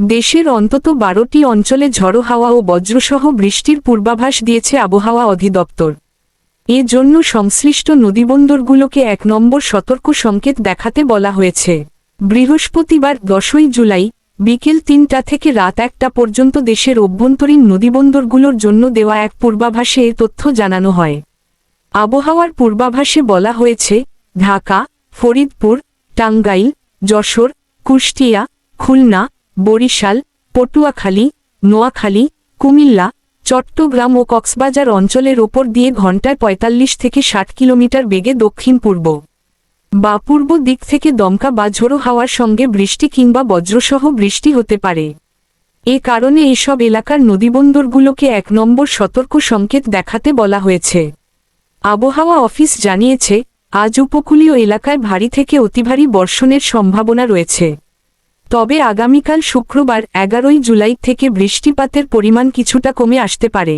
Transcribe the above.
দেশের অন্তত বারোটি অঞ্চলে ঝড়ো হাওয়া ও বজ্রসহ বৃষ্টির পূর্বাভাস দিয়েছে আবহাওয়া অধিদপ্তর। এ জন্য সংশ্লিষ্ট নদীবন্দরগুলোকে এক নম্বর সতর্ক সংকেত দেখাতে বলা হয়েছে। বৃহস্পতিবার দশই জুলাই, বিকেল তিনটা থেকে রাত একটা পর্যন্ত দেশের অভ্যন্তরীণ নদীবন্দরগুলোর জন্য দেওয়া এক পূর্বাভাসে এ তথ্য জানানো হয়। আবহাওয়ার পূর্বাভাসে বলা হয়েছে, ঢাকা, ফরিদপুর, টাঙ্গাইল, যশোর, কুষ্টিয়া, খুলনা বরিশাল, পটুয়াখালী, নোয়াখালী, কুমিল্লা, চট্টগ্রাম ও কক্সবাজার অঞ্চলের ওপর দিয়ে ঘণ্টায় ৪৫ থেকে ষাট কিলোমিটার বেগে দক্ষিণ পূর্ব বা পূর্ব দিক থেকে দমকা বা ঝোড়ো হাওয়ার সঙ্গে বৃষ্টি কিংবা বজ্রসহ বৃষ্টি হতে পারে। এ কারণে এসব এলাকার নদীবন্দরগুলোকে এক নম্বর সতর্ক সংকেত দেখাতে বলা হয়েছে। আবহাওয়া অফিস জানিয়েছে, আজ উপকূলীয় এলাকায় ভারী থেকে অতিভারী বর্ষণের সম্ভাবনা রয়েছে। তবে আগামীকাল শুক্রবার এগারোই জুলাই থেকে বৃষ্টিপাতের পরিমাণ কিছুটা কমে আসতে পারে।